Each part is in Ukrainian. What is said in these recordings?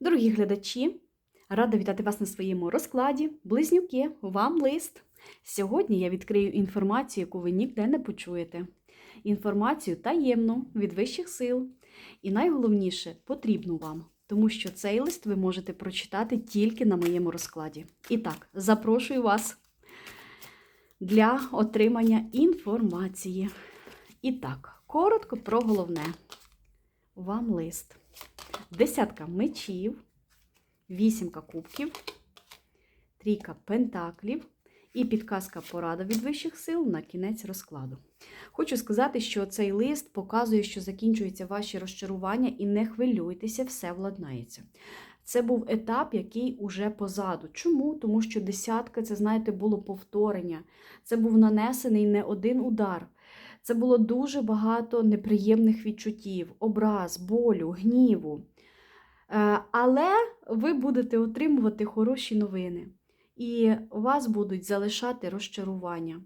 Дорогі глядачі, рада вітати вас на своєму розкладі. Близнюки, вам лист. Сьогодні я відкрию інформацію, яку ви ніде не почуєте. Інформацію таємну від вищих сил. І найголовніше потрібну вам, тому що цей лист ви можете прочитати тільки на моєму розкладі. І так, запрошую вас для отримання інформації. І так, коротко про головне. Вам лист. Десятка мечів, вісімка кубків, трійка пентаклів і підказка порада від вищих сил на кінець розкладу. Хочу сказати, що цей лист показує, що закінчуються ваші розчарування, і не хвилюйтеся, все владнається. Це був етап, який уже позаду. Чому? Тому що десятка це, знаєте, було повторення. Це був нанесений не один удар. Це було дуже багато неприємних відчуттів, образ, болю, гніву. Е, Але ви будете отримувати хороші новини, і вас будуть залишати розчарування.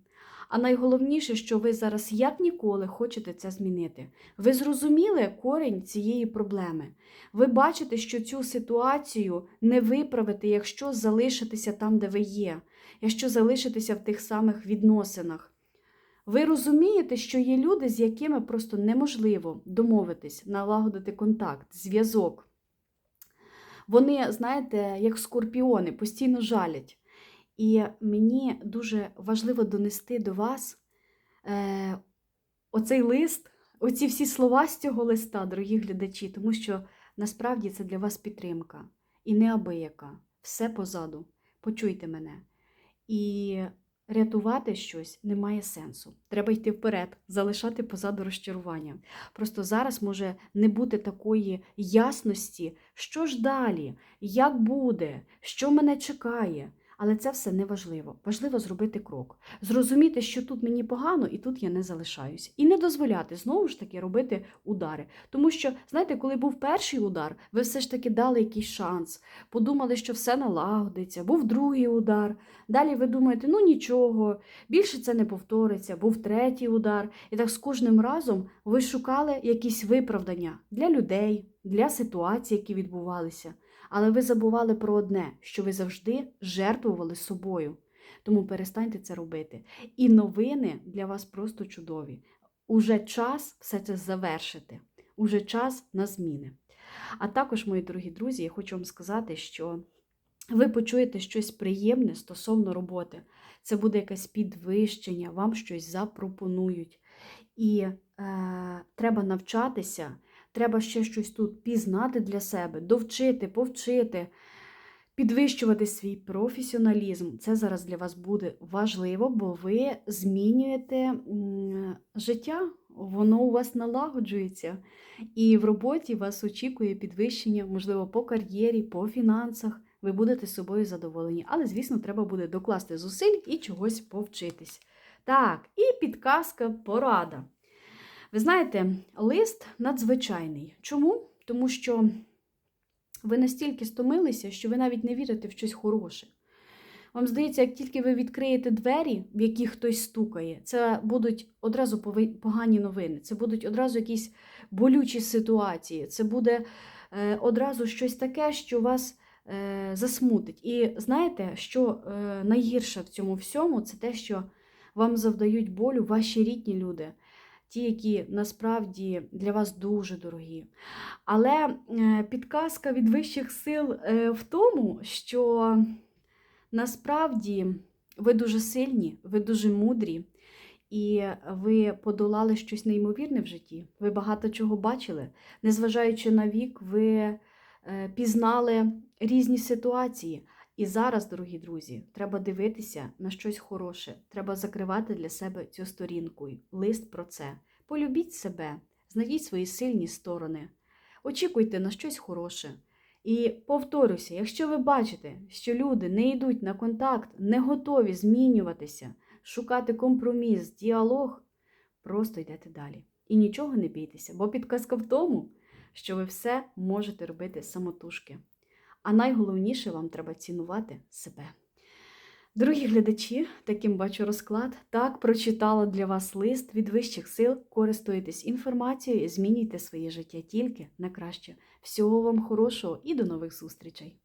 А найголовніше, що ви зараз як ніколи хочете це змінити. Ви зрозуміли корінь цієї проблеми. Ви бачите, що цю ситуацію не виправити, якщо залишитися там, де ви є, якщо залишитися в тих самих відносинах. Ви розумієте, що є люди, з якими просто неможливо домовитись, налагодити контакт, зв'язок. Вони, знаєте, як скорпіони, постійно жалять. І мені дуже важливо донести до вас е, оцей лист, оці всі слова з цього листа, дорогі глядачі, тому що насправді це для вас підтримка. І неабияка. Все позаду. Почуйте мене. І рятувати щось немає сенсу. Треба йти вперед, залишати позаду розчарування. Просто зараз може не бути такої ясності, що ж далі, як буде, що мене чекає. Але це все не важливо. Важливо зробити крок, зрозуміти, що тут мені погано, і тут я не залишаюсь. І не дозволяти знову ж таки робити удари. Тому що, знаєте, коли був перший удар, ви все ж таки дали якийсь шанс, подумали, що все налагодиться, був другий удар. Далі ви думаєте, ну нічого, більше це не повториться, був третій удар. І так з кожним разом ви шукали якісь виправдання для людей, для ситуацій, які відбувалися. Але ви забували про одне, що ви завжди жертвували собою. Тому перестаньте це робити. І новини для вас просто чудові. Уже час все це завершити. Уже час на зміни. А також, мої дорогі друзі, я хочу вам сказати, що ви почуєте щось приємне стосовно роботи. Це буде якесь підвищення, вам щось запропонують. І е, треба навчатися. Треба ще щось тут пізнати для себе, довчити, повчити, підвищувати свій професіоналізм. Це зараз для вас буде важливо, бо ви змінюєте життя, воно у вас налагоджується. І в роботі вас очікує підвищення, можливо, по кар'єрі, по фінансах. Ви будете собою задоволені. Але, звісно, треба буде докласти зусиль і чогось повчитись. Так, і підказка порада. Ви знаєте, лист надзвичайний. Чому? Тому що ви настільки стомилися, що ви навіть не вірите в щось хороше. Вам здається, як тільки ви відкриєте двері, в які хтось стукає, це будуть одразу погані новини, це будуть одразу якісь болючі ситуації, це буде е, одразу щось таке, що вас е, засмутить. І знаєте, що е, найгірше в цьому всьому, це те, що вам завдають болю ваші рідні люди ті, які насправді для вас дуже дорогі. Але е, підказка від вищих сил е, в тому, що насправді ви дуже сильні, ви дуже мудрі. І ви подолали щось неймовірне в житті. Ви багато чого бачили. Незважаючи на вік, ви е, пізнали різні ситуації. І зараз, дорогі друзі, треба дивитися на щось хороше. Треба закривати для себе цю сторінку. Лист про це. Полюбіть себе, знайдіть свої сильні сторони, очікуйте на щось хороше. І повторюся, якщо ви бачите, що люди не йдуть на контакт, не готові змінюватися, шукати компроміс, діалог, просто йдете далі. І нічого не бійтеся, бо підказка в тому, що ви все можете робити самотужки. А найголовніше вам треба цінувати себе. Дорогі глядачі, таким бачу розклад. Так, прочитала для вас лист від вищих сил. Користуйтесь інформацією, змінюйте своє життя тільки на краще. Всього вам хорошого і до нових зустрічей!